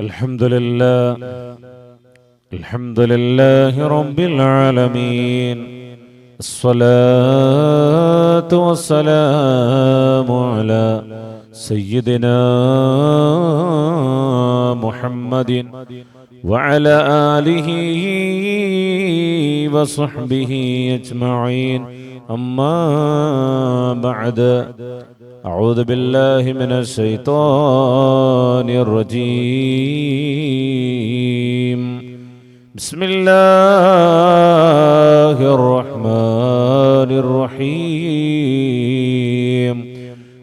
الحمد لله. الحمد لله رب العالمين. الصلاة والسلام على سيدنا محمد وعلى آله وصحبه أجمعين. أما بعد. أعوذ بالله من الشيطان الرجيم. بسم الله الرحمن الرحيم.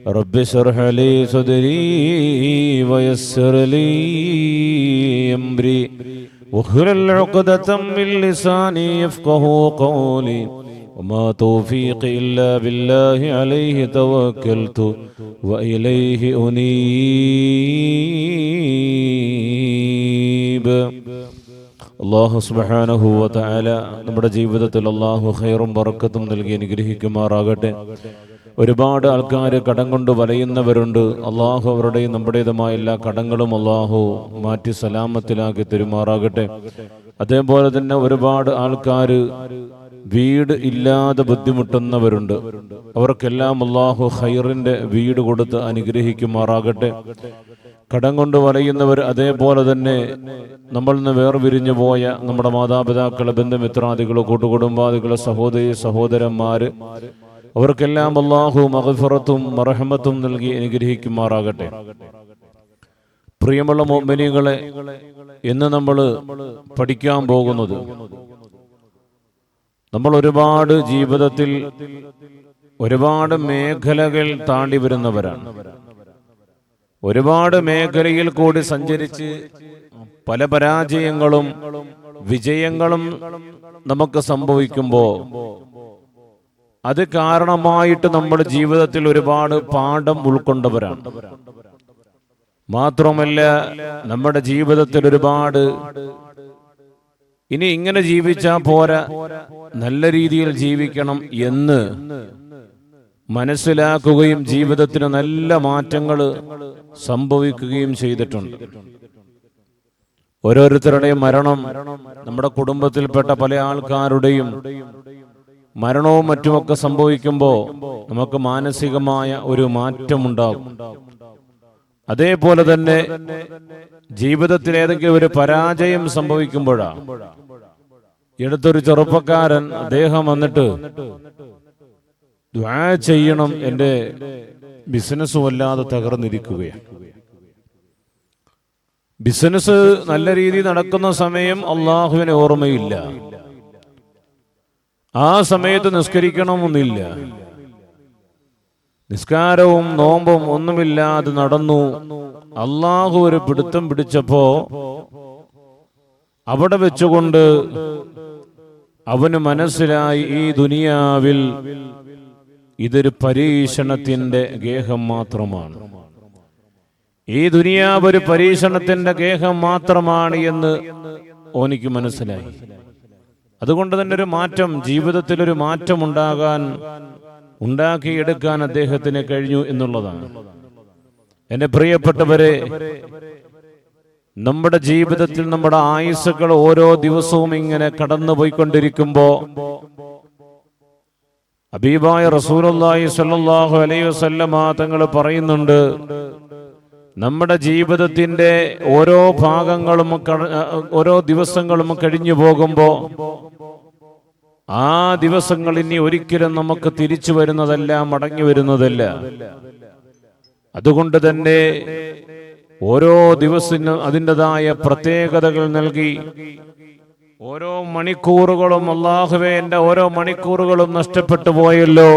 رب اشرح لي صدري ويسر لي أمري. واحلل عقدة من لساني يفقه قولي. وما توفيقي إلا بالله عليه توكلت وإليه أنيب അള്ളാഹു സുബാനഹു വതആല നമ്മുടെ ജീവിതത്തിൽ അള്ളാഹു ഖൈറും ബറക്കത്തും നൽകി അനുഗ്രഹിക്കുമാറാകട്ടെ ഒരുപാട് ആൾക്കാർ കടം കൊണ്ട് വലയുന്നവരുണ്ട് അള്ളാഹു അവരുടെയും നമ്മുടേതുമായ എല്ലാ കടങ്ങളും അള്ളാഹു മാറ്റി സലാമത്തിലാക്കി തെരുമാറാകട്ടെ അതേപോലെ തന്നെ ഒരുപാട് ആൾക്കാർ വീട് ഇല്ലാതെ ബുദ്ധിമുട്ടുന്നവരുണ്ട്. അവർക്കെല്ലാം അള്ളാഹു ഹൈറിന്റെ വീട് കൊടുത്ത് അനുഗ്രഹിക്കുമാറാകട്ടെ. കടം കൊണ്ട് വലയുന്നവർ അതേപോലെ തന്നെ നമ്മളിൽ നിന്ന് വേർപിരിഞ്ഞു പോയ നമ്മുടെ മാതാപിതാക്കളെ ബന്ധുമിത്രാദികൾ കൂട്ടുകുടുംബാദികൾ സഹോദരി സഹോദരന്മാര് അവർക്കെല്ലാം അള്ളാഹു മഹഫറത്തും മറഹമത്തും നൽകി അനുഗ്രഹിക്കുമാറാകട്ടെ. പ്രിയമുള്ള മോമിനികളെ ഇന്ന് നമ്മൾ പഠിക്കാൻ പോകുന്നത് നമ്മൾ ഒരുപാട് ജീവിതത്തിൽ ഒരുപാട് മേഖലകൾ താണ്ടി വരുന്നവരാണ്. ഒരുപാട് മേഖലയിൽ കൂടി സഞ്ചരിച്ച് പല പരാജയങ്ങളും വിജയങ്ങളും നമുക്ക് സംഭവിക്കുമ്പോൾ അത് കാരണമായിട്ട് നമ്മുടെ ജീവിതത്തിൽ ഒരുപാട് പാഠം ഉൾക്കൊണ്ടവരാണ്. മാത്രമല്ല നമ്മുടെ ജീവിതത്തിൽ ഒരുപാട് ഇനി ഇങ്ങനെ ജീവിച്ചാ പോരാ. നല്ല രീതിയിൽ ജീവിക്കണം എന്ന് മനസ്സിലാക്കുകയും ജീവിതത്തിന് നല്ല മാറ്റങ്ങൾ സംഭവിക്കുകയും ചെയ്തിട്ടുണ്ട്. ഓരോരുത്തരുടെയും മരണം നമ്മുടെ കുടുംബത്തിൽപ്പെട്ട പല ആൾക്കാരുടെയും മരണവും മറ്റുമൊക്കെ സംഭവിക്കുമ്പോൾ നമുക്ക് മാനസികമായ ഒരു മാറ്റമുണ്ടാകും. അതേപോലെ തന്നെ ജീവിതത്തിൽ ഏതെങ്കിലും ഒരു പരാജയം സംഭവിക്കുമ്പോഴാണ് എടുത്തൊരു ചെറുപ്പക്കാരൻ അദ്ദേഹം വന്നിട്ട് ചെയ്യണം എന്റെ ബിസിനസ് വല്ലാതെ തകർന്നിരിക്കുകയാണ്. ബിസിനസ് നല്ല രീതിയിൽ നടക്കുന്ന സമയം അള്ളാഹുവിന് ഓർമ്മയില്ല. ആ സമയത്ത് നിസ്കരിക്കണമെന്നില്ല. നിസ്കാരവും നോമ്പും ഒന്നുമില്ലാതെ നടന്നു. അള്ളാഹു ഒരു പിടുത്തം പിടിച്ചപ്പോ അവിടെ വെച്ചുകൊണ്ട് അവന് മനസ്സിലായി ഈ ദുനിയാവിൽ ഇതൊരു പരീക്ഷണത്തിന്റെ ഗേഹം മാത്രമാണ്. ഈ ദുനിയാവ് ഒരു പരീക്ഷണത്തിന്റെ ഗേഹം മാത്രമാണ് എന്ന് ഓനിക്ക് മനസ്സിലായി. അതുകൊണ്ട് തന്നെ ഒരു മാറ്റം ജീവിതത്തിൽ ഒരു മാറ്റം ഉണ്ടാകാൻ ഉണ്ടാക്കിയെടുക്കാൻ അദ്ദേഹത്തിന് കഴിഞ്ഞു എന്നുള്ളതാണ്. എന്റെ പ്രിയപ്പെട്ടവരെ നമ്മുടെ ജീവിതത്തിൽ നമ്മുടെ ആയുസ്സുകൾ ഓരോ ദിവസവും ഇങ്ങനെ കടന്നു പോയിക്കൊണ്ടിരിക്കുമ്പോ അബീബായ റസൂലുള്ളാഹി സല്ലാഹു അലൈ വസല്ലമ തങ്ങൾ പറയുന്നുണ്ട് നമ്മുടെ ജീവിതത്തിന്റെ ഓരോ ഭാഗങ്ങളും ഓരോ ദിവസങ്ങളും കഴിഞ്ഞു പോകുമ്പോ ആ ദിവസങ്ങൾ ഇനി ഒരിക്കലും നമുക്ക് തിരിച്ചു വരുന്നതല്ല മടങ്ങി വരുന്നതല്ല. അതുകൊണ്ട് തന്നെ ഓരോ ദിവസത്തിനും അതിന്റെതായ പ്രത്യേകതകൾ നൽകി. ഓരോ മണിക്കൂറുകളും അള്ളാഹുവെ എന്റെ ഓരോ മണിക്കൂറുകളും നഷ്ടപ്പെട്ടു പോയല്ലോ.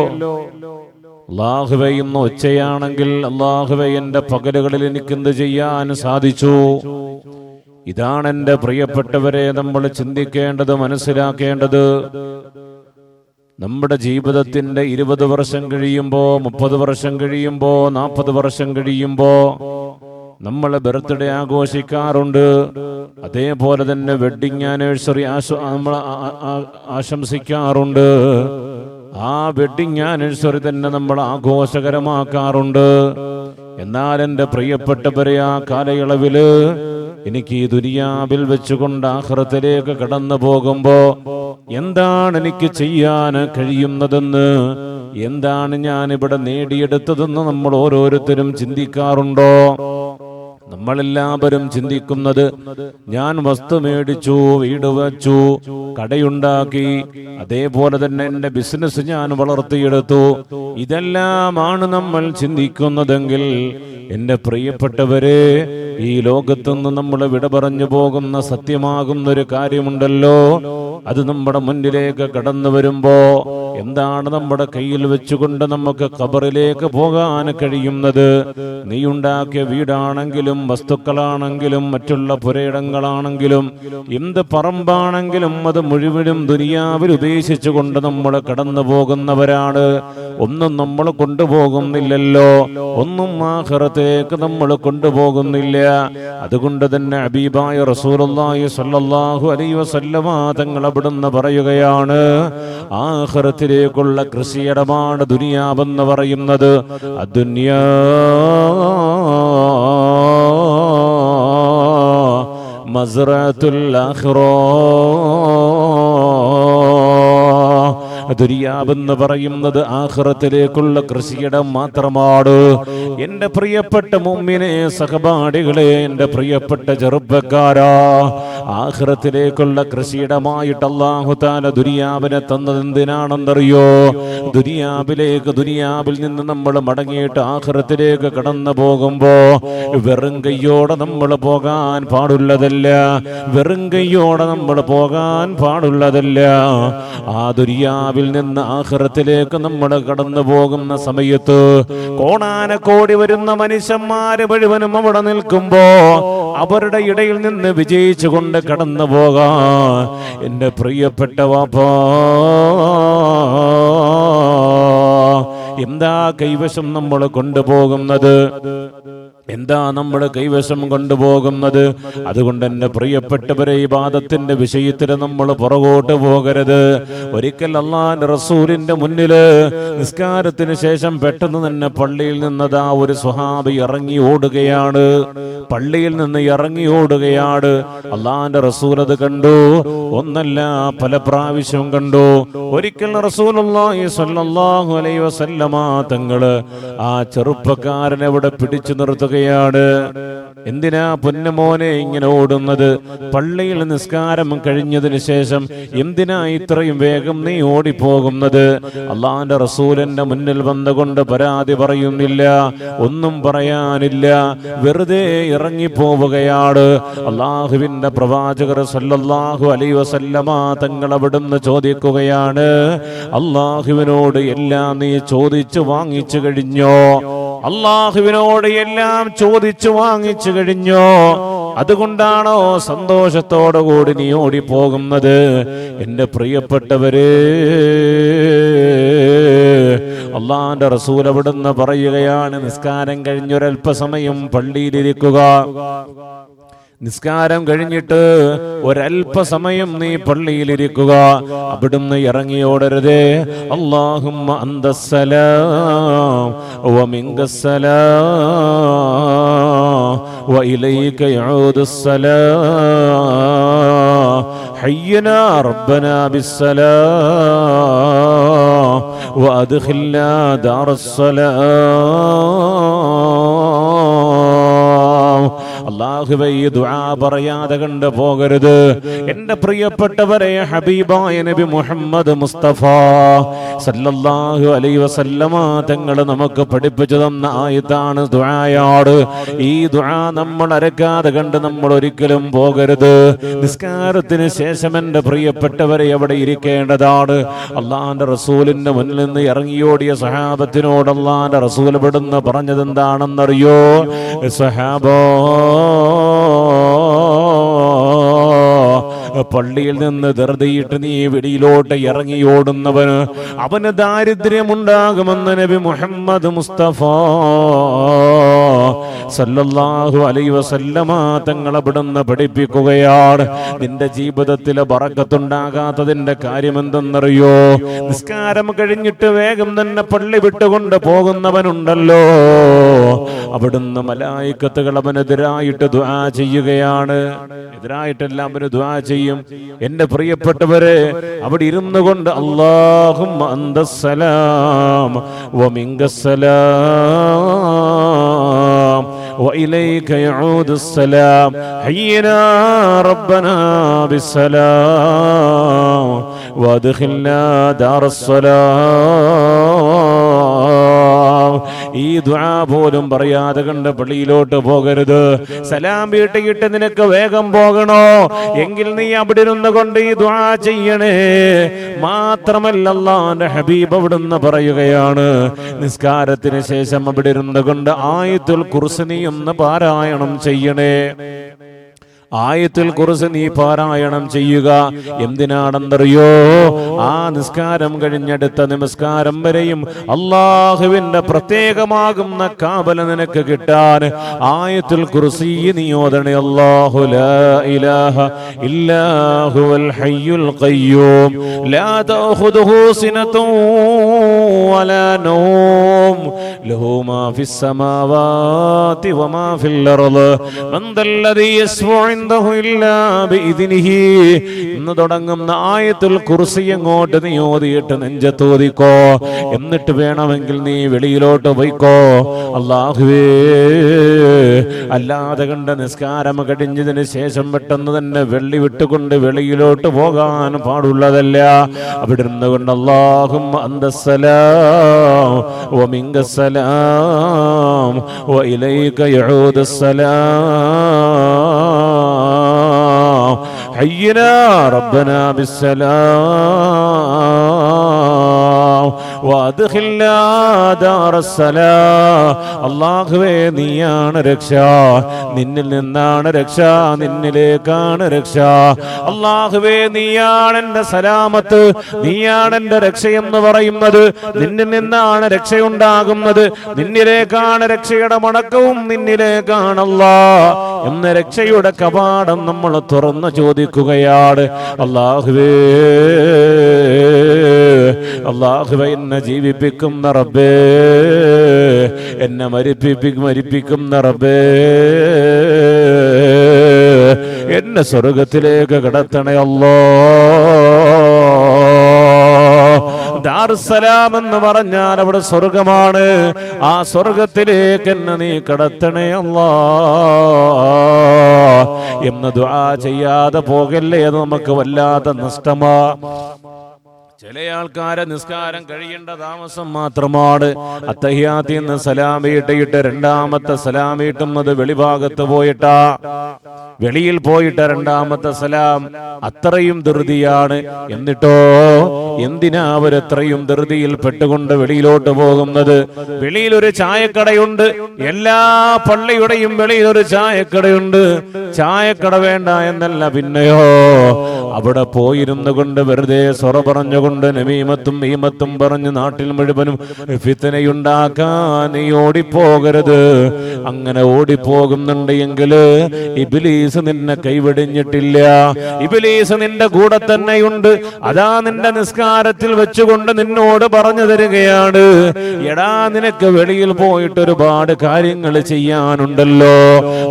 അള്ളാഹുവെ ഇന്ന് ഉച്ചയാണെങ്കിൽ അള്ളാഹുവെ എന്റെ പകലുകളിൽ എനിക്ക് എന്ത് ചെയ്യാൻ സാധിച്ചു? ഇതാണ് എന്റെ പ്രിയപ്പെട്ടവരെ നമ്മൾ ചിന്തിക്കേണ്ടത് മനസ്സിലാക്കേണ്ടത്. നമ്മുടെ ജീവിതത്തിന്റെ ഇരുപത് വർഷം കഴിയുമ്പോ മുപ്പത് വർഷം കഴിയുമ്പോ നാൽപ്പത് വർഷം കഴിയുമ്പോ നമ്മൾ ബർത്ത്ഡേ ആഘോഷിക്കാറുണ്ട്. അതേപോലെ തന്നെ വെഡിങ് ആനിവേഴ്സറി നമ്മൾ ആശംസിക്കാറുണ്ട്. ആ വെഡിങ് ആനിവേഴ്സറി തന്നെ നമ്മൾ ആഘോഷകരമാക്കാറുണ്ട്. എന്നാൽ എന്റെ പ്രിയപ്പെട്ടവരെ ആ കാലയളവിൽ എനിക്ക് ഈ ദുനിയാവിൽ വെച്ചുകൊണ്ട് ആഹ്റത്തിലേക്ക് കടന്നു പോകുമ്പോ എന്താണ് എനിക്ക് ചെയ്യാൻ കഴിയുന്നതെന്ന്? എന്താണ് ഞാൻ ഇവിടെ നേടിയെടുത്തതെന്ന് നമ്മൾ ഓരോരുത്തരും ചിന്തിക്കാറുണ്ടോ? നമ്മളെല്ലാവരും ചിന്തിക്കുന്നത് ഞാൻ വസ്തു മേടിച്ചു വീട് വച്ചു കടയുണ്ടാക്കി അതേപോലെ തന്നെ എന്റെ ബിസിനസ് ഞാൻ വളർത്തിയെടുത്തു. ഇതെല്ലാമാണ് നമ്മൾ ചിന്തിക്കുന്നതെങ്കിൽ എന്റെ പ്രിയപ്പെട്ടവരെ ഈ ലോകത്തുനിന്ന് നമ്മൾ വിട പറഞ്ഞു പോകുന്ന സത്യമാകുന്ന ഒരു കാര്യമുണ്ടല്ലോ. അത് നമ്മുടെ മുന്നിലേക്ക് കടന്നു വരുമ്പോ എന്താണ് നമ്മുടെ കയ്യിൽ വെച്ചുകൊണ്ട് നമുക്ക് ഖബറിലേക്ക് പോകാൻ കഴിയുന്നത്? നീ ഉണ്ടാക്കിയ വീടാണെങ്കിലും വസ്തുക്കളാണെങ്കിലും മറ്റുള്ള പുരയിടങ്ങളാണെങ്കിലും എന്ത് പറമ്പാണെങ്കിലും അത് മുഴുവനും ദുനിയാവിൽ ഉദ്ദേശിച്ചുകൊണ്ട് നമ്മൾ കടന്നു പോകുന്നവരാണ്. ഒന്നും നമ്മൾ കൊണ്ടുപോകുന്നില്ലല്ലോ. ഒന്നും ആഹ്റത്തേക്ക് നമ്മൾ കൊണ്ടുപോകുന്നില്ല. അതുകൊണ്ട് തന്നെ അബീബായ റസൂലുള്ളാഹി സല്ലാഹു വസല്ലമ തങ്ങൾ അവിടുന്ന് പറയുകയാണ് ആഹ്റത്തിലേക്കുള്ള കൃഷിയിടമാണ് ദുനിയാവെന്ന് പറയുന്നത്. അദുന്യാ മസ്റത്തുൽ ആഖിറ. എന്ന് പറയുന്നത് ആഹ്റത്തിലേക്കുള്ള കൃഷിയിടം മാത്രമാണ്. എന്റെ പ്രിയപ്പെട്ട മുമ്മിനെ സഹപാഠികളെ എന്റെ പ്രിയപ്പെട്ട ചെറുപ്പക്കാരാ ആഹ്റത്തിലേക്കുള്ള കൃഷിയിടമായിട്ട് അള്ളാഹുതാല ദുരിയാവിനെ തന്നത് എന്തിനാണെന്നറിയോ? ദുരിയാവിലേക്ക് ദുരിയാവിൽ നിന്ന് നമ്മൾ മടങ്ങിയിട്ട് ആഹ്റത്തിലേക്ക് കടന്നു പോകുമ്പോ വെറും കയ്യോടെ നമ്മൾ പോകാൻ പാടുള്ളതല്ല വെറും കയ്യോടെ നമ്മൾ പോകാൻ പാടുള്ളതല്ല. ആ ദുരിയാവിൽ നിന്ന് ആഹ്റത്തിലേക്ക് നമ്മൾ കടന്നു പോകുന്ന സമയത്ത് കോടാനക്കോടി വരുന്ന മനുഷ്യന്മാര് മുഴുവനും അവിടെ നിൽക്കുമ്പോ അവരുടെ ഇടയിൽ നിന്ന് വിജയിച്ചുകൊണ്ട് കടന്നു പോകാൻ എന്റെ പ്രിയപ്പെട്ട വാപ്പാ. എന്താ കൈവശം നമ്മൾ കൊണ്ടുപോകുന്നത്? എന്താ നമ്മൾ കൈവശം കൊണ്ടുപോകുന്നത്? അതുകൊണ്ട് എന്റെ പ്രിയപ്പെട്ടവരെ ഈ വാദത്തിന്റെ വിഷയത്തിൽ നമ്മൾ പുറകോട്ട് പോകരുത്. ഒരിക്കൽ അള്ളാൻ റസൂലിന്റെ മുന്നിൽ നിസ്കാരത്തിന് ശേഷം പെട്ടെന്ന് തന്നെ പള്ളിയിൽ നിന്നതാ ഒരു സ്വഹാബി ഇറങ്ങി ഓടുകയാണ്. പള്ളിയിൽ നിന്ന് ഇറങ്ങി ഓടുകയാണ്. അള്ളാന്റെ റസൂൽ അത് കണ്ടു. ഒന്നല്ല പല പ്രാവശ്യവും കണ്ടു. ഒരിക്കൽ റസൂലുള്ളാഹി സ്വല്ലല്ലാഹു അലൈഹി വസല്ലമ തങ്ങൾ ആ ചെറുപ്പക്കാരനെ ഇവിടെ പിടിച്ചു നിർത്തുകയാണ് എന്തിനാ പൊന്നമോനെ ഇങ്ങനെ ഓടുന്നത്? പള്ളിയിൽ നിസ്കാരം കഴിഞ്ഞതിന് ശേഷം എന്തിനാ ഇത്രയും വേഗം നീ ഓടിപ്പോകുന്നത്? അള്ളാന്റെ റസൂലിന്റെ മുന്നിൽ വന്നുകൊണ്ട് പരാതി പറയുന്നില്ല ഒന്നും പറയാനില്ല വെറുതെ ഇറങ്ങിപ്പോവുകയാണ്. അള്ളാഹുവിന്റെ പ്രവാചകർ സല്ലല്ലാഹു അലൈ വസല്ലമ തങ്ങൾ അവിടുന്ന് ചോദിക്കുകയാണ് അള്ളാഹുവിനോട് എല്ലാം നീ ചോദിച്ചു വാങ്ങിച്ചു കഴിഞ്ഞോ? അള്ളാഹുവിനോട് എല്ലാം ചോദിച്ചു വാങ്ങിച്ചു കഴിഞ്ഞോ? അതുകൊണ്ടാണോ സന്തോഷത്തോടു കൂടി നീ ഓടിപ്പോകുന്നത്? എന്റെ പ്രിയപ്പെട്ടവര് അള്ളാന്റെ റസൂൽ അവിടുന്ന് പറയുകയാണ് നിസ്കാരം കഴിഞ്ഞൊരൽപ്പസമയം പള്ളിയിലിരിക്കുക. നിസ്കാരം കഴിഞ്ഞിട്ട് ഒരല്പസമയം നീ പള്ളിയിലിരിക്കുക അവിടുന്ന് ഇറങ്ങിയോടരുതേ അള്ളാഹുമ്മ അന്തസ്സലാം വമിങ്കസ്സലാം وإليك يعود السلام حينا ربنا بالسلام وأدخلنا دار السلام അള്ളാഹുവെ ദുആ പറയാതെ കണ്ടു പോകരുത്. എന്റെ പ്രിയപ്പെട്ടവരെ ഹബീബായ നബി മുഹമ്മദ് മുസ്തഫ സല്ലല്ലാഹു അലൈഹി വസല്ലമ തങ്ങൾ നമുക്ക് പഠിപ്പിച്ചു തന്ന ആയത്താണ് ദുആയാട്. ഈ ദുആ നമ്മൾ അരക്കാതെ കണ്ട് നമ്മൾ ഒരിക്കലും പോകരുത്. നിസ്കാരത്തിന് ശേഷം എന്റെ പ്രിയപ്പെട്ടവരെ അവിടെ ഇരിക്കേണ്ടതാണ്. അള്ളാന്റെ റസൂലിന്റെ മുന്നിൽ നിന്ന് ഇറങ്ങിയോടിയ സഹാബത്തിനോട് അള്ളാന്റെ റസൂൽ ഇവിടുന്ന് പറഞ്ഞത് എന്താണെന്നറിയോ സഹാബോ പള്ളിയിൽ നിന്ന് ധൃതിയിട്ട് നീ വെടിയിലോട്ട് ഇറങ്ങി ഓടുന്നവന് അവന് ദാരിദ്ര്യമുണ്ടാകുമെന്ന് നബി മുഹമ്മദ് മുസ്തഫ സല്ലല്ലാഹു അലൈഹി വസല്ലമ തങ്ങൾ അവിടുന്ന് പഠിപ്പിക്കുകയാണ്. നിന്റെ ജീവിതത്തിലെ കാര്യം എന്തെന്നറിയോ നിസ്കാരം കഴിഞ്ഞിട്ട് വേഗം തന്നെ പള്ളി വിട്ടുകൊണ്ട് പോകുന്നവനുണ്ടല്ലോ. അവിടുന്ന് മലായിക്കത്തുകൾ അവനെതിരായിട്ട് ദുആ ചെയ്യുകയാണ് എതിരായിട്ടെല്ലാം അവന് ദുആ ചെയ്യും എന്റെ പ്രിയപ്പെട്ടവരെ അവിടെ ഇരുന്നു കൊണ്ട് അള്ളാഹും അന്തസ്സലാം വമിങ്കസ്സലാം وإليك يعود السلام حينا ربنا بالسلام وادخلنا دار السلام ഈ ദുആ പോലും പറയാതെ കണ്ട് പള്ളിയിലോട്ട് പോകരുത്. സലാം വീട്ടിയിട്ട് നിനക്ക് വേഗം പോകണോ? എങ്കിൽ നീ അവിടെ ഇരുന്ന് കൊണ്ട് ഈ ദുആ ചെയ്യണേ. മാത്രമല്ല അള്ളാന്റെ ഹബീബ് അവിടുന്ന് പറയുകയാണ് നിസ്കാരത്തിന് ശേഷം അവിടെ ഇരുന്ന് കൊണ്ട് ആയത്തുൽ കുർസ് നീ ഒന്ന് പാരായണം ചെയ്യണേ. ആയത്തിൽ കുറിച്ച് നീ പാരായണം ചെയ്യുക. എന്തിനാണെന്നറിയോ? ആ നിസ്കാരം കഴിഞ്ഞെടുത്ത നമസ്കാരം വരെയും അള്ളാഹുവിന്റെ പ്രത്യേകമാകുന്ന കാബല നിനക്ക് കിട്ടാൻ. ആയത്തിൽ കുറിച്ച് നീ ഓതണേ ഇലാഹ ഹയ്യുൽ ഖയ്യൂം. ലാ വലാ ലഹു മാ ഫിസ് സമാവാതി വമാ ഫിൽ അർൾ മൻ ദല്ലദീ യസ്ഫഉ ഇൻദഹു ഇല്ലാ ബിഇദ്നിഹി. ഇന്ന് തുടങ്ങുന്ന ആയത്തുൽ കുർസി എങ്ങോട്ട് നീ ഓതിയിട്ട് നെഞ്ചത്തോതിക്കോ എന്നിട്ട് വേണമെങ്കിൽ നീ വെളിയിലോട്ട് പോയിക്കോ? അള്ളാഹുവേ അല്ലാതെ കണ്ട നിസ്കാരം കഴിഞ്ഞതിന് ശേഷം പെട്ടെന്ന് തന്നെ വെള്ളി വിട്ടുകൊണ്ട് വെളിയിലോട്ട് പോകാൻ പാടുള്ളതല്ല. അവിടെ ഇരുന്നുകൊണ്ട് അള്ളാഹും അന്തസ്സലാം السلام وإليك يعود السلام. حينا ربنا بالسلام. അള്ളാഹുവേ നീയാണ് രക്ഷ. നിന്നിൽ നിന്നാണ് രക്ഷ നിന്നിലേക്കാണ് രക്ഷ. അള്ളാഹുവേ നീയാണ് എന്റെ സലാമത്ത് നീയാണ് എന്റെ രക്ഷയെന്ന് പറയുന്നത്. നിന്നിൽ നിന്നാണ് രക്ഷയുണ്ടാകുന്നത്. നിന്നിലേക്കാണ് രക്ഷയുടെ മടക്കവും നിന്നിലേക്കാണല്ല എന്ന രക്ഷയുടെ കപാടം നമ്മൾ തുറന്നു ചോദിക്കുകയാണ്. അള്ളാഹുവേ. അള്ളാഹുവെ എന്നെ ജീവിപ്പിക്കുന്ന റബ്ബേ എന്നെ മരിപ്പിപ്പി മരിപ്പിക്കുന്ന റബ്ബേ എന്നെ സ്വർഗത്തിലേക്ക് കടത്തണേ അല്ലോ ദാറുസലാം എന്ന് പറഞ്ഞാൽ അവിടെ സ്വർഗമാണ്. ആ സ്വർഗത്തിലേക്ക് എന്നെ നീ കടത്തണേ അല്ലാ എന്ന് ദുആ ചെയ്യാതെ പോകല്ലേ അത് നമുക്ക് വല്ലാത്ത നഷ്ടമാ. ചില ആൾക്കാരെ നിസ്കാരം കഴിയേണ്ട താമസം മാത്രമാണ്. അത്തഹിയാത്തി എന്ന് സലാമിയിട്ടിട്ട് രണ്ടാമത്തെ സലാം അത് വെളിഭാഗത്ത് പോയിട്ടാ. വെളിയിൽ പോയിട്ട രണ്ടാമത്തെ സലാം അത്രയും ധൃതിയാണ്. എന്നിട്ടോ എന്തിനാ അവരത്രയും ധൃതിയിൽ പെട്ടുകൊണ്ട് വെളിയിലോട്ട് പോകുന്നത്? വെളിയിൽ ഒരു ചായക്കടയുണ്ട്. എല്ലാ പള്ളിയുടെയും വെളിയിൽ ഒരു ചായക്കടയുണ്ട്. ചായക്കട വേണ്ട എന്നല്ല പിന്നെയോ? അവിടെ പോയിരുന്നു കൊണ്ട് വെറുതെ സൊറ പറഞ്ഞുകൊണ്ട് നമീമത്തും ഈമത്തും പറഞ്ഞ് നാട്ടിൽ മുഴുവനും ഫിത്തനയുണ്ടാക്കാൻ നീ ഓടിപ്പോകരുത്. അങ്ങനെ ഓടിപ്പോകുന്നുണ്ട് എങ്കിൽ ഇബിലീസ് നിന്നെ കൈവെടിഞ്ഞിട്ടില്ല. ഇബിലീസ് നിന്റെ കൂടെ തന്നെയുണ്ട്. അതാ നിന്റെ നിസ്കാരത്തിൽ വെച്ചുകൊണ്ട് നിന്നോട് പറഞ്ഞു തരികയാണ്. എടാ നിനക്ക് വെളിയിൽ പോയിട്ട് ഒരുപാട് കാര്യങ്ങൾ ചെയ്യാനുണ്ടല്ലോ.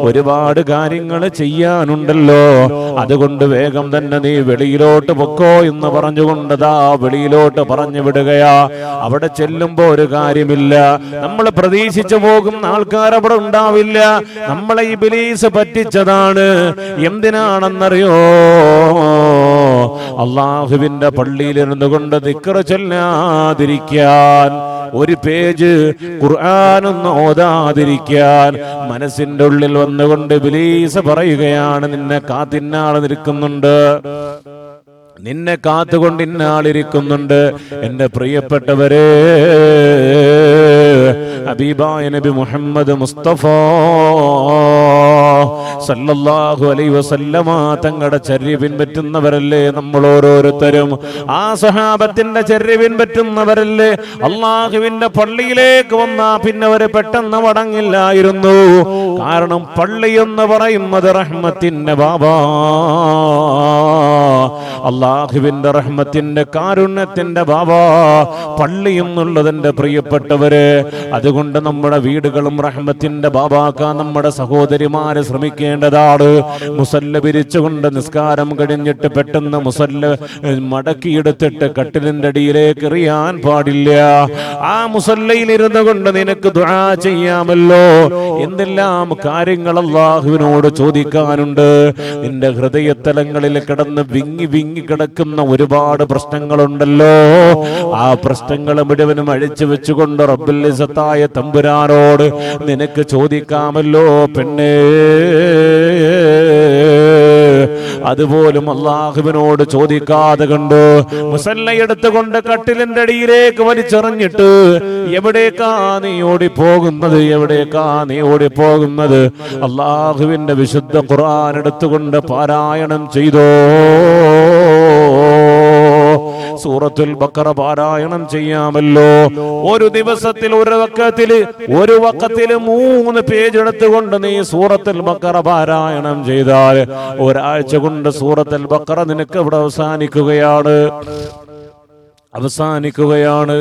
ഒരുപാട് കാര്യങ്ങൾ ചെയ്യാനുണ്ടല്ലോ. അതുകൊണ്ട് വേഗം തന്നെ നീ വെളിയിലോട്ട് പൊക്കോ എന്ന് പറഞ്ഞുകൊണ്ടതാ വെളിയിലോട്ട് പറഞ്ഞു വിടുകയാ. അവിടെ ചെല്ലുമ്പോ ഒരു കാര്യമില്ല. നമ്മൾ പ്രതീക്ഷിച്ചു പോകുന്ന ആൾക്കാർ അവിടെ ഉണ്ടാവില്ല. നമ്മളെ ഈ ബിലീസ് പറ്റിച്ചതാണ്. എന്തിനാണെന്നറിയോ? അള്ളാഹുവിന്റെ പള്ളിയിലിരുന്നു കൊണ്ട് തിക്കറ ചൊല്ലാതിരിക്കാൻ. ഒരു പേജ് ഖുർആാനൊന്ന് ഓതാതിരിക്കാൻ മനസ്സിന്റെ ഉള്ളിൽ വന്നുകൊണ്ട് ബിലീസ പറയുകയാണ് നിന്നെ കാത്തിന്നാൾ നിൽക്കുന്നുണ്ട്. നിന്നെ കാത്തുകൊണ്ട് ഇന്നാളിരിക്കുന്നുണ്ട് എന്റെ പ്രിയപ്പെട്ടവരെ ഹബീബായ നബി മുഹമ്മദ് മുസ്തഫ സല്ലല്ലാഹു അലൈ വസല്ലമ തങ്ങളുടെ ചര്യ പിൻപറ്റുന്നവരല്ലേ നമ്മൾ ഓരോരുത്തരും? ആ സഹാബത്തിന്റെ ചര്യ പിൻപറ്റുന്നവരല്ലേ? അള്ളാഹുവിന്റെ പള്ളിയിലേക്ക് വന്നാ പിന്നെ അവർ പെട്ടെന്ന് മടങ്ങില്ലായിരുന്നു. കാരണം പള്ളി എന്ന് പറയുന്നത് റഹ്മത്തിന്റെ ബാബാ. അള്ളാഹുവിന്റെ റഹ്മത്തിന്റെ കാരുണ്യത്തിന്റെ ബാബാ. പള്ളി എന്നുള്ളതിന്റെ പ്രിയപ്പെട്ടവര് അതുകൊണ്ട് നമ്മുടെ വീടുകളും റഹ്മത്തിന്റെ ബാബാക്കാൻ നമ്മുടെ സഹോദരിമാര് ശ്രമിക്കേണ്ടതാണ് മുസല്ല പിരിച്ചുകൊണ്ട് നിസ്കാരം കഴിഞ്ഞിട്ട് പെട്ടെന്ന് മുസല്ല മടക്കിയെടുത്തിട്ട് കട്ടിലിന്റെ അടിയിലേക്ക് എറിയാൻ പാടില്ല. ആ മുസല്ലയിൽ ഇരുന്നു കൊണ്ട് നിനക്ക് ദുആ ചെയ്യാമല്ലോ. എന്തെല്ലാം കാര്യങ്ങൾ അള്ളാഹുവിനോട് ചോദിക്കാനുണ്ട്? നിന്റെ ഹൃദയത്തലങ്ങളിൽ കിടന്ന് വിങ്ങി വിങ്ങി കിടക്കുന്ന ഒരുപാട് പ്രശ്നങ്ങളുണ്ടല്ലോ. ആ പ്രശ്നങ്ങൾ മുഴുവനും അഴിച്ചു വെച്ചുകൊണ്ട് റബ്ബിൽ സത്തായ തമ്പുരാനോട് നിനക്ക് ചോദിക്കാമല്ലോ. പെണ്ണേ അതുപോലും അള്ളാഹുവിനോട് ചോദിക്കാതെ കണ്ട്. മുസല്ല എടുത്തുകൊണ്ട് കട്ടിലിന്റെ അടിയിലേക്ക് വലിച്ചെറിഞ്ഞിട്ട് എവിടേക്കാ നീ ഓടിപ്പോകുന്നത്? എവിടേക്കാ നീ ഓടിപ്പോകുന്നത്? അള്ളാഹുവിന്റെ വിശുദ്ധ ഖുർആൻ എടുത്തുകൊണ്ട് പാരായണം ചെയ്തോ? സൂറത്തുൽ ബക്കറ പാരായണം ചെയ്യാമല്ലോ. ഒരു ദിവസത്തിൽ ഒരു വക്കത്തിൽ ഒരു വക്കത്തിൽ മൂന്ന് പേജ് എടുത്തുകൊണ്ട് നീ സൂറത്തുൽ ബക്കറ പാരായണം ചെയ്താൽ ഒരാഴ്ച കൊണ്ട് സൂറത്തുൽ ബക്കറ നിനക്ക് ഇവിടെ അവസാനിക്കുകയാണ്. അവസാനിക്കുകയാണ്.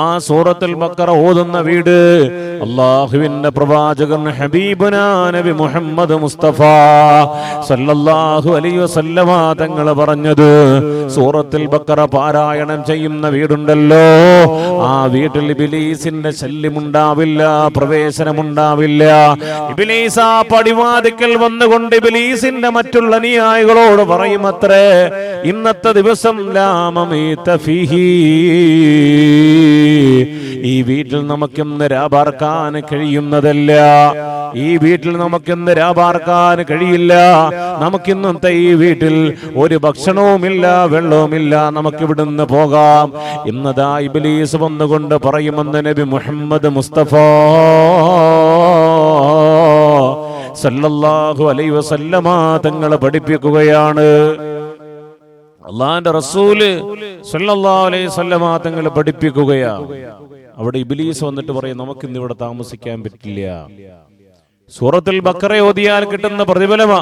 ആ സൂറത്തിൽ ബക്കറ ഓതുന്ന വീട് അള്ളാഹുവിന്റെ പ്രവാചകൻ ഹബീബുന നബി മുഹമ്മദ് മുസ്തഫ സല്ലല്ലാഹു അലൈഹി വസല്ലമ തങ്ങൾ പറഞ്ഞത് സൂറത്തുൽ ബക്കറ പാരായണം ചെയ്യുന്ന വീടുണ്ടല്ലോ. ആ വീട്ടിൽ ഇബിലീസിന്റെ ശല്യമുണ്ടാവില്ല പ്രവേശനമുണ്ടാവില്ല. ഇബിലീസ് ആ പടിവാതിക്കൽ വന്നുകൊണ്ട് ഇബിലീസിന്റെ മറ്റുള്ള അനുയായികളോട് പറയും അത്രേ ഇന്നത്തെ ദിവസം ലാമമീത ഫീഹി. ഈ വീട്ടിൽ നമുക്കിന്ന് രാപാർക്കാൻ കഴിയുന്നതല്ല. ഈ വീട്ടിൽ നമുക്കിന്ന് രാപാർക്കാൻ കഴിയില്ല. നമുക്കിന്നത്തെ ഈ വീട്ടിൽ ഒരു ഭക്ഷണവുമില്ല വെള്ളവുമില്ല നമുക്ക് ഇവിടുന്ന് പോകാം. ഇന്നതാ ഇബിലീസ് വന്നുകൊണ്ട് പറയുമെന്ന് നബി മുഹമ്മദ് മുസ്തഫ സല്ലല്ലാഹു അലൈഹി വസല്ലമ തങ്ങളെ പഠിപ്പിക്കുകയാണ്. അള്ളാന്റെ റസൂൽ സല്ലല്ലാഹു അലൈഹി വസല്ലമ തങ്ങളെ പഠിപ്പിക്കുകയാണ്. അവിടെ ഇബിലീസ് വന്നിട്ട് പറയും നമുക്ക് ഇന്ന് ഇവിടെ താമസിക്കാൻ പറ്റില്ല. സൂറത്തുൽ ബക്കറ ഓതിയാൽ കിട്ടുന്ന പ്രതിഫലമാ.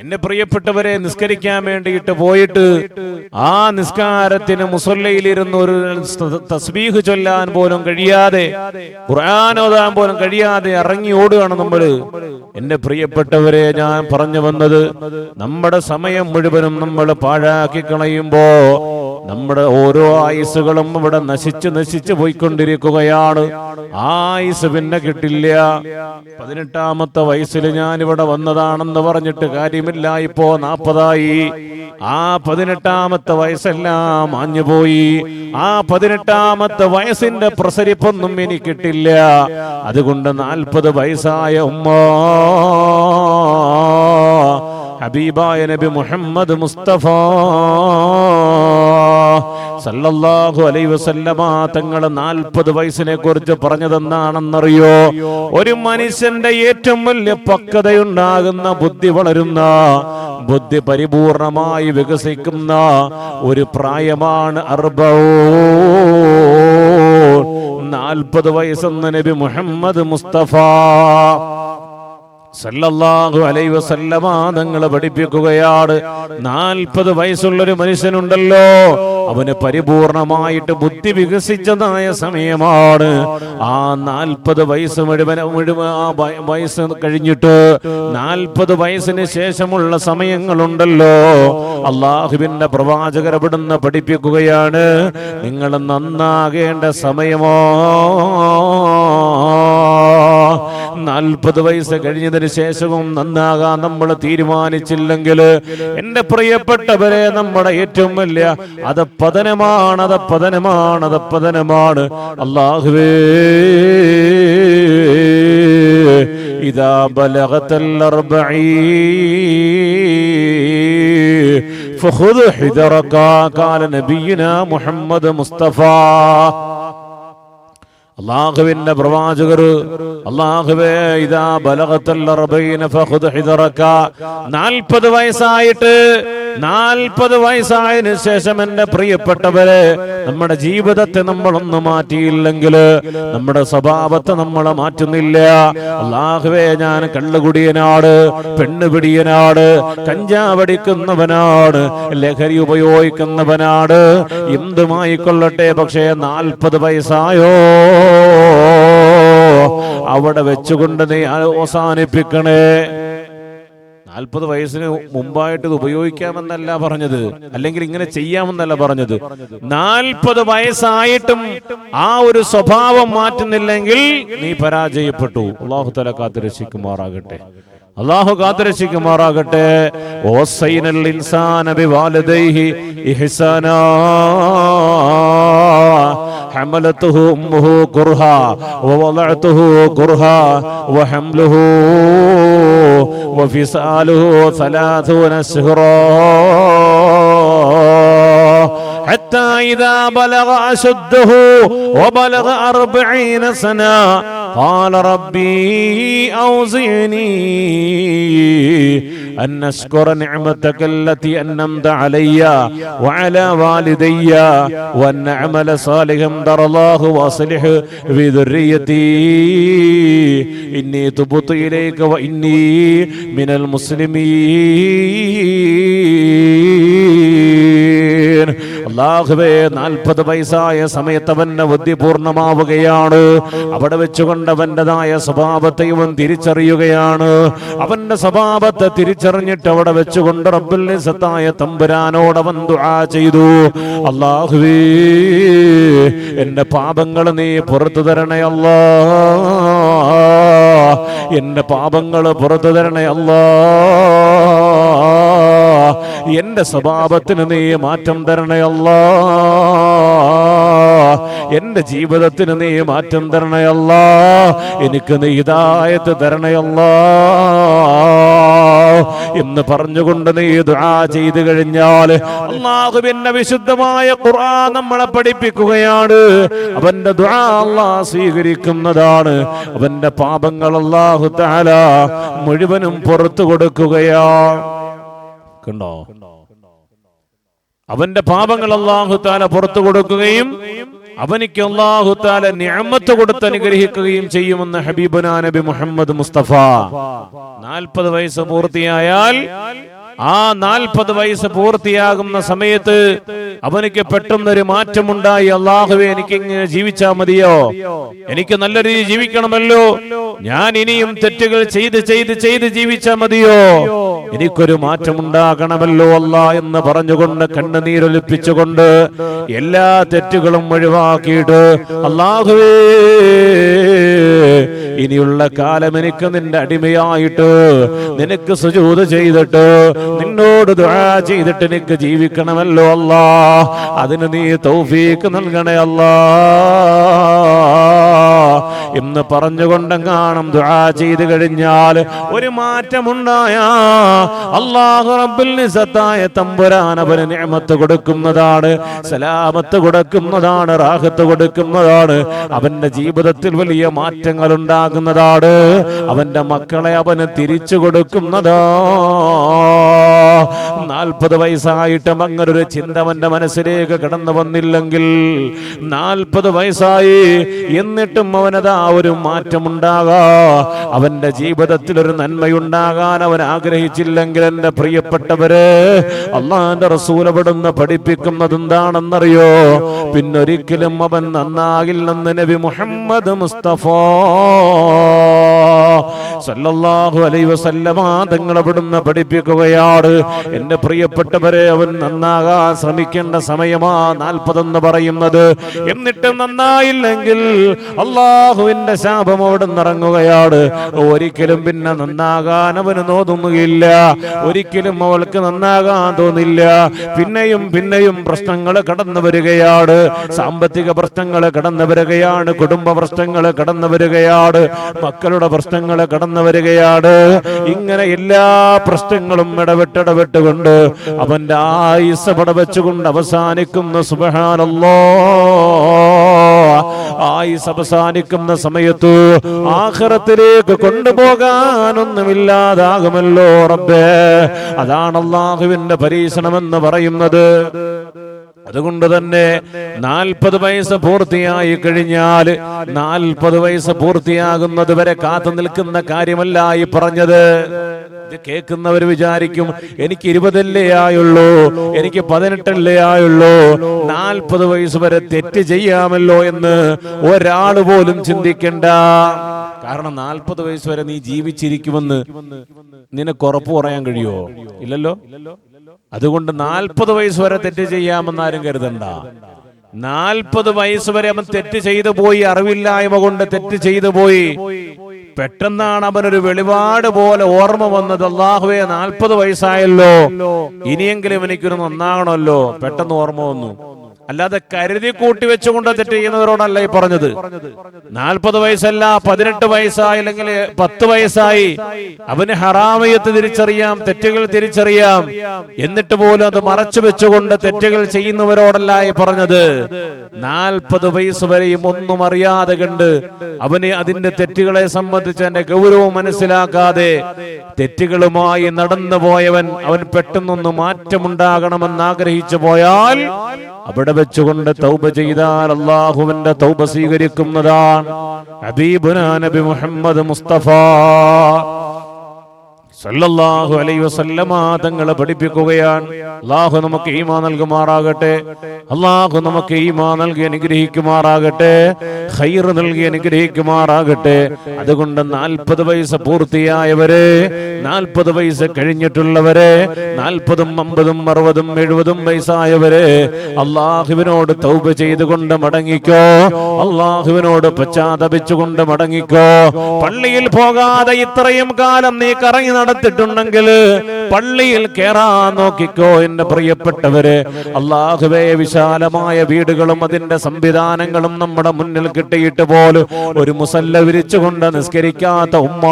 എന്നെ പ്രിയപ്പെട്ടവരെ നിസ്കരിക്കാൻ വേണ്ടിയിട്ട് പോയിട്ട് ആ നിസ്കാരത്തിന് മുസല്ലയിലിരുന്ന് ഒരു തസ്ബീഹ് ചൊല്ലാൻ പോലും കഴിയാതെ ഖുർആൻ ഓതാൻ പോലും കഴിയാതെ ഇറങ്ങി ഓടുകയാണ് നമ്മൾ എന്റെ പ്രിയപ്പെട്ടവരെ ഞാൻ പറഞ്ഞു വന്നത് നമ്മുടെ സമയം മുഴുവനും നമ്മൾ പാഴാക്കി കളയുമ്പോ നമ്മുടെ ഓരോ ആയുസ്സുകളും ഇവിടെ നശിച്ച് നശിച്ച് പോയിക്കൊണ്ടിരിക്കുകയാണ്. ആയുസ് പിന്നെ കിട്ടില്ല. പതിനെട്ടാമത്തെ വയസ്സിൽ ഞാൻ ഇവിടെ വന്നതാണെന്ന് പറഞ്ഞിട്ട് കാര്യമില്ല. ഇപ്പോ നാപ്പതായി. ആ പതിനെട്ടാമത്തെ വയസ്സെല്ലാം മാഞ്ഞുപോയി ആ പതിനെട്ടാമത്തെ വയസ്സിന്റെ പ്രസരിപ്പൊന്നും എനിക്ക് കിട്ടില്ല. അതുകൊണ്ട് നാൽപ്പത് വയസ്സായ ഉമ്മ. ഹബീബായ നബി മുഹമ്മദ് മുസ്തഫ. സല്ലല്ലാഹു അലൈഹി വസല്ലമ തങ്ങൾ നാൽപ്പത് വയസ്സിനെ കുറിച്ച് പറഞ്ഞതെന്നാണെന്നറിയോ ഒരു മനുഷ്യന്റെ ഏറ്റവും വലിയ പക്വതയുണ്ടാകുന്ന ബുദ്ധി വളരുന്ന ബുദ്ധി പരിപൂർണമായി വികസിക്കുന്ന ഒരു പ്രായമാണ് അർബോ നാൽപ്പത് വയസ്സെന്ന് നബി മുഹമ്മദ് മുസ്തഫ സല്ലല്ലാഹു അലൈ വസല്ലമ നിങ്ങൾ പഠിപ്പിക്കുകയാണ്. നാൽപ്പത് വയസ്സുള്ളൊരു മനുഷ്യനുണ്ടല്ലോ. അവന് പരിപൂർണമായിട്ട് ബുദ്ധി വികസിച്ചതായ സമയമാണ്. ആ നാൽപ്പത് വയസ്സ് മുഴുവൻ മുഴുവൻ ആ വയസ്സ് കഴിഞ്ഞിട്ട് നാൽപ്പത് വയസ്സിന് ശേഷമുള്ള സമയങ്ങളുണ്ടല്ലോ. അള്ളാഹുവിന്റെ പ്രവാചകർ അവിടുന്ന് പഠിപ്പിക്കുകയാണ് നിങ്ങൾ നന്നാകേണ്ട സമയമോ? നാൽപ്പത് വയസ്സ് കഴിഞ്ഞതിന് ശേഷവും നന്നാകാൻ നമ്മൾ തീരുമാനിച്ചില്ലെങ്കിൽ എന്റെ പ്രിയപ്പെട്ടവരെ നമ്മുടെ ഏറ്റവും വലിയ അത് പതനമാണ് അത് പതനമാണ് അത് പതനമാണ് അള്ളാഹുവേ ഇതാ ബലഗത്തൽ فخذ حذرك قال نبينا محمد مصطفى അള്ളാഹുവിന്റെ പ്രവാചകർ അള്ളാഹുവേ ഇതാ ഹിദറക 40 വയസ്സായിട്ട് നാൽപ്പത് വയസ്സായതിനു ശേഷം എന്റെ പ്രിയപ്പെട്ടവരെ നമ്മുടെ ജീവിതത്തെ നമ്മളൊന്ന് മാറ്റിയില്ലെങ്കിൽ നമ്മുടെ സ്വഭാവത്തെ നമ്മളെ മാറ്റുന്നില്ല. അല്ലാഹുവേ ഞാൻ കള്ളുകുടിയനാട് പെണ്ണുപിടിയനാട് കഞ്ചാവടിക്കുന്നവനാണ് ലഹരി ഉപയോഗിക്കുന്നവനാട് എന്തുമായിക്കൊള്ളട്ടെ പക്ഷേ നാൽപ്പത് വയസ്സായോ? അവിടെ വെച്ചുകൊണ്ട് നീ അവസാനിപ്പിക്കണേ. നാൽപ്പത് വയസ്സിന് മുമ്പായിട്ട് ഇത് ഉപയോഗിക്കാമെന്നല്ല പറഞ്ഞത് അല്ലെങ്കിൽ ഇങ്ങനെ ചെയ്യാമെന്നല്ല പറഞ്ഞത് നാൽപ്പത് വയസ്സായിട്ടും ആ ഒരു സ്വഭാവം മാറ്റുന്നില്ലെങ്കിൽ നീ പരാജയപ്പെട്ടു അള്ളാഹു തല കാത്തുരക്ഷിക്കുമാറാകട്ടെ അള്ളാഹു കാത്തുരക്ഷിക്കുമാറാകട്ടെ ഓസൈനൽ ഇൻസാന ബിവാലിദൈഹി ഇഹ്സാനാ حملته أمه كرها ووضعته كرها وحمله وفصاله ثلاثون شهرا حتى إذا بلغ أشده وبلغ أربعين سنة قال ربي أوزعني أن أشكر نعمتك التي أنمت علي وعلى والدي وأن أعمل صالحا ترضاه وأصلح في ذريتي إني تبت إليك وإني من المسلمين അള്ളാഹുവേ നാൽപ്പത് വയസ്സായ സമയത്ത് അവന്റെ ബുദ്ധി പൂർണമാവുകയാണ്. അവിടെ വെച്ചുകൊണ്ട് അവന്റെതായ സ്വഭാവത്തെയും തിരിച്ചറിയുകയാണ്. അവന്റെ സ്വഭാവത്തെ തിരിച്ചറിഞ്ഞിട്ട് അവിടെ വെച്ചുകൊണ്ട് റബ്ബുൽ സത്തായ തമ്പുരാനോട് അവൻ ദുആ ചെയ്തു. അള്ളാഹുവേ എന്റെ പാപങ്ങൾ നീ പുറത്തു തരണേ അല്ലാ. എന്റെ പാപങ്ങൾ പുറത്തു തരണേ അല്ലാ. എന്റെ സ്വഭാവത്തിന് നീ മാറ്റം തരണേ അല്ലാ. എന്റെ ജീവിതത്തിന് നീ മാറ്റം തരണയല്ല എനിക്ക് നീ ഇതായത് തരണയല്ല എന്ന് പറഞ്ഞുകൊണ്ട് നീ ദുആ ചെയ്തു കഴിഞ്ഞാൽ അള്ളാഹുവിന്റെ വിശുദ്ധമായ ഖുർആൻ നമ്മളെ പഠിപ്പിക്കുകയാണ്. അവന്റെ ദുആ അള്ളാഹ് സ്വീകരിക്കുന്നതാണ്. അവന്റെ പാപങ്ങൾ അള്ളാഹു തആല മുഴുവനും പുറത്തു കൊടുക്കുകയാ. കണ്ടോ അവന്റെ പാപങ്ങൾ അള്ളാഹു താല പുറത്തു കൊടുക്കുകയും അവനിക്ക് അള്ളാഹു താല ഞാമത്ത് കൊടുത്ത് അനുഗ്രഹിക്കുകയും ചെയ്യുമെന്ന് ഹബീബുന നബി മുഹമ്മദ് മുസ്തഫ. നാൽപ്പത് വയസ്സ് പൂർത്തിയായാൽ ആ നാൽപ്പത് വയസ്സ് പൂർത്തിയാകുന്ന സമയത്ത് അവനിക്ക് പെട്ടെന്നൊരു മാറ്റമുണ്ടായി. അള്ളാഹുവെ എനിക്ക് ഇങ്ങനെ ജീവിച്ചാ മതിയോ? എനിക്ക് നല്ല രീതിയിൽ ജീവിക്കണമല്ലോ. ഞാൻ ഇനിയും തെറ്റുകൾ ചെയ്ത് ചെയ്ത് ചെയ്ത് ജീവിച്ചാ മതിയോ? എനിക്കൊരു മാറ്റമുണ്ടാകണമല്ലോ അല്ല എന്ന് പറഞ്ഞുകൊണ്ട് കണ്ണുനീരൊലിപ്പിച്ചുകൊണ്ട് എല്ലാ തെറ്റുകളും ഒഴിവാക്കിയിട്ട് അല്ലാഹുവേ ഇനിയുള്ള കാലം എനിക്ക് നിന്റെ അടിമയായിട്ട് നിനക്ക് സുജൂത് ചെയ്തിട്ട് നിന്നോട് ദുആ ചെയ്തിട്ട് എനിക്ക് ജീവിക്കണമല്ലോ അല്ലാ. അതിന് നീ തൗഫീക്ക് നൽകണേ അല്ലാ. എന്ന് പറഞ്ഞുകൊണ്ടെങ്ങാണം ദുആ ചെയ്തു കഴിഞ്ഞാൽ ഒരു മാറ്റമുണ്ടായ. അള്ളാഹു റബ്ബുൽ നിസത്തായ തമ്പുരാൻ അവന് നിഅമത്ത് കൊടുക്കുന്നതാണ് സലാമത്ത് കൊടുക്കുന്നതാണ് റാഹത്ത് കൊടുക്കുന്നതാണ്. അവന്റെ ജീവിതത്തിൽ വലിയ മാറ്റങ്ങൾ ഉണ്ടാകുന്നതാണ് അവന്റെ മക്കളെ അവന് തിരിച്ചു കൊടുക്കുന്നതാ നാൽപ്പത് വയസ്സായിട്ടും അങ്ങനെ ഒരു ചിന്ത അവന്റെ മനസ്സിലേക്ക് കടന്നു വന്നില്ലെങ്കിൽ നാൽപ്പത് വയസ്സായി എന്നിട്ടും അവനതാ ഒരു മാറ്റമുണ്ടാകാ. അവന്റെ ജീവിതത്തിൽ ഒരു നന്മയുണ്ടാകാൻ അവൻ ആഗ്രഹിച്ചില്ലെങ്കിൽ എന്റെ പ്രിയപ്പെട്ടവര് അള്ളാന്റെ റസൂലപ്പെടുന്ന പഠിപ്പിക്കുന്നത് എന്താണെന്നറിയോ? പിന്നൊരിക്കലും അവൻ നന്നാകില്ലെന്ന് നബി മുഹമ്മദ് മുസ്തഫ സല്ലല്ലാഹു അലൈഹി വസല്ലമ തങ്ങൾ അവിടുന്ന് പഠിപ്പിക്കുകയാണ്. എന്റെ പ്രിയപ്പെട്ടവരെ അവൻ നന്നാകാൻ ശ്രമിക്കേണ്ട സമയമാ നാൽപ്പതെന്ന് പറയുന്നത്. എന്നിട്ട് നന്നായില്ലെങ്കിൽ അള്ളാഹുവിന്റെ ശാപം അവിടെ ഇറങ്ങുകയാണ്. ഒരിക്കലും പിന്നെ നന്നാകാൻ അവന് തോന്നുകയില്ല. ഒരിക്കലും അവൾക്ക് നന്നാകാൻ തോന്നില്ല. പിന്നെയും പിന്നെയും പ്രശ്നങ്ങൾ കടന്നു വരികയാണ്. സാമ്പത്തിക പ്രശ്നങ്ങൾ കടന്നു വരികയാണ്. കുടുംബ പ്രശ്നങ്ങൾ കടന്നു വരികയാണ്. മക്കളുടെ പ്രശ്നങ്ങൾ കടന്നു വരികയാണ്. ഇങ്ങനെ എല്ലാ പ്രശ്നങ്ങളും ഇടപെട്ടിടപെട്ടുകൊണ്ട് അവന്റെ ആയുസ് പടവെച്ചുകൊണ്ട് അവസാനിക്കുന്ന സുബഹാനല്ലോ. ആയുസ് അവസാനിക്കുന്ന സമയത്തു ആഖിറത്തിലേക്ക് കൊണ്ടുപോകാനൊന്നുമില്ലാതാകുമല്ലോ റബ്ബേ. അതാണ് അള്ളാഹുവിന്റെ പരീക്ഷണമെന്ന് പറയുന്നത്. അതുകൊണ്ട് തന്നെ നാൽപ്പത് വയസ്സ് പൂർത്തിയായി കഴിഞ്ഞാൽ നാൽപ്പത് വയസ്സ് പൂർത്തിയാകുന്നത് വരെ കാത്തു നിൽക്കുന്ന കാര്യമല്ല ഈ പറഞ്ഞത്. ഇത് കേൾക്കുന്നവർ വിചാരിക്കും എനിക്ക് ഇരുപതല്ലേ ആയുള്ളൂ എനിക്ക് പതിനെട്ടല്ലേ ആയുള്ളൂ നാൽപ്പത് വയസ്സ് വരെ തെറ്റ് ചെയ്യാമല്ലോ എന്ന് ഒരാൾ പോലും ചിന്തിക്കണ്ട. കാരണം നാൽപ്പത് വയസ്സ് വരെ നീ ജീവിച്ചിരിക്കുമെന്ന് നിനക്ക് ഉറപ്പ് പറയാൻ കഴിയുമോ? ഇല്ലല്ലോ? അതുകൊണ്ട് നാൽപ്പത് വയസ്സ് വരെ തെറ്റ് ചെയ്യാമെന്ന് ആരും കരുതണ്ട. നാൽപ്പത് വയസ്സ് വരെ അവൻ തെറ്റ് ചെയ്തു പോയി അറിവില്ലായ്മ കൊണ്ട് തെറ്റ് ചെയ്തു പോയി. പെട്ടെന്നാണ് അവനൊരു വെളിപാട് പോലെ ഓർമ്മ വന്നത്. അള്ളാഹുവെ നാൽപ്പത് വയസ്സായല്ലോ. ഇനിയെങ്കിലും എനിക്കൊരു നന്നാകണമല്ലോ. പെട്ടെന്ന് ഓർമ്മ വന്നു. അല്ലാതെ കരുതി കൂട്ടി വെച്ചുകൊണ്ട് തെറ്റ് ചെയ്യുന്നവരോടല്ല ഈ പറഞ്ഞത്. നാൽപ്പത് വയസ്സല്ല പതിനെട്ട് വയസ്സായി അല്ലെങ്കിൽ പത്ത് വയസ്സായി. അവന് ഹറാമയത്ത് തിരിച്ചറിയാം തെറ്റുകൾ തിരിച്ചറിയാം. എന്നിട്ട് പോലും അത് മറച്ചു വെച്ചുകൊണ്ട് തെറ്റുകൾ ചെയ്യുന്നവരോടല്ല ഈ പറഞ്ഞത്. നാൽപ്പത് വയസ്സ് വരെയും ഒന്നും അറിയാതെ കണ്ട് അവന് അതിന്റെ തെറ്റുകളെ സംബന്ധിച്ച് എന്റെ ഗൗരവം മനസ്സിലാക്കാതെ തെറ്റുകളുമായി നടന്നു പോയവൻ അവൻ പെട്ടെന്നൊന്ന് മാറ്റമുണ്ടാകണമെന്ന് ആഗ്രഹിച്ചു പോയാൽ അവിടെ വെച്ചുകൊണ്ട് തൗബ ചെയ്താൽ അള്ളാഹുവിന്റെ തൗബ സ്വീകരിക്കുന്നതാണ്. നബി മുഹമ്മദ് മുസ്തഫ. സല്ലല്ലാഹു അലൈഹി വസല്ലമ തങ്ങളെ പഠിപ്പിക്കുകയാണ്. അള്ളാഹു നമുക്ക് ഈമാ നൽകുമാറാകട്ടെ. അള്ളാഹു നമുക്ക് ഈമാ നൽകി അനുഗ്രഹിക്കുമാറാകട്ടെ. ഖൈർ നൽകി അനുഗ്രഹിക്കുമാറാകട്ടെ. അതുകൊണ്ട് നാൽപ്പത് വയസ്സ് പൂർത്തിയായവരെ നാൽപ്പത് വയസ്സ് കഴിഞ്ഞിട്ടുള്ളവരെ നാൽപ്പതും അമ്പതും അറുപതും എഴുപതും വയസ്സായവരെ അള്ളാഹുവിനോട് തൗബ ചെയ്തുകൊണ്ട് മടങ്ങിക്കോ. അള്ളാഹുവിനോട് പശ്ചാത്തപിച്ചുകൊണ്ട് മടങ്ങിക്കോ. പള്ളിയിൽ പോകാതെ ഇത്രയും കാലം നീ കറങ്ങി നടത്തിട്ടുണ്ടെങ്കിൽ പള്ളിയിൽ കേറാൻ നോക്കിക്കോ എന്റെ പ്രിയപ്പെട്ടവര്. അള്ളാഹുവേ വിശാലമായ വീടുകളും അതിന്റെ സംവിധാനങ്ങളും നമ്മുടെ മുന്നിൽ കിട്ടിയിട്ട് പോലും ഒരു മുസല്ല വിരിച്ചുകൊണ്ട് നിസ്കരിക്കാത്ത ഉമ്മ.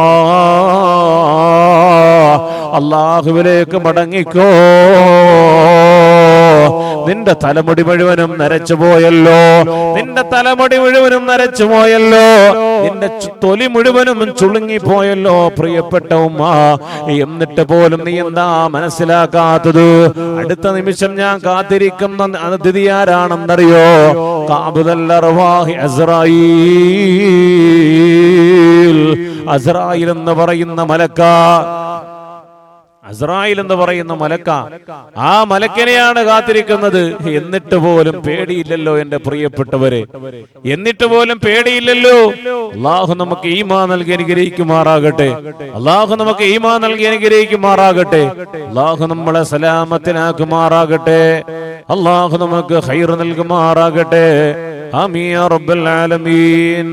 അള്ളാഹുവിലേക്ക് മടങ്ങിക്കോ. നിന്റെ തലമുടി മുഴുവനും നരച്ചു പോയല്ലോ. നിന്റെ തലമുടി മുഴുവനും നരച്ചു പോയല്ലോ. നിന്റെ തൊലി മുഴുവനും ചുളുങ്ങി പോയല്ലോ പ്രിയപ്പെട്ട ഉമ്മ. എന്നിട്ട് പോലും നീ എന്താ മനസ്സിലാക്കാത്തത്? അടുത്ത നിമിഷം ഞാൻ കാത്തിരിക്കുന്ന അതിഥി ആരാണെന്നറിയോ? അസറായിൽ എന്ന് പറയുന്ന മലക്ക അസ്രായിൽ എന്ന് പറയുന്ന മലക്ക. ആ മലക്കനെയാണ് കാത്തിരിക്കുന്നത്. എന്നിട്ട് പോലും പേടിയില്ലല്ലോ എന്റെ പ്രിയപ്പെട്ടവരെ. എന്നിട്ട് പോലും പേടിയില്ലല്ലോ. അള്ളാഹു നമുക്ക് ഈമാ നൽകി അനുഗ്രഹിക്കുമാറാകട്ടെ. അള്ളാഹു നമുക്ക് ഈമാ നൽകി അനുഗ്രഹിക്കുമാറാകട്ടെ. അള്ളാഹു നമ്മളെ സലാമത്തിനാക്കുമാറാകട്ടെ. അള്ളാഹു നമുക്ക് ഹൈർ നൽകുമാറാകട്ടെ. ആമീൻ റബ്ബൽ ആലമീൻ.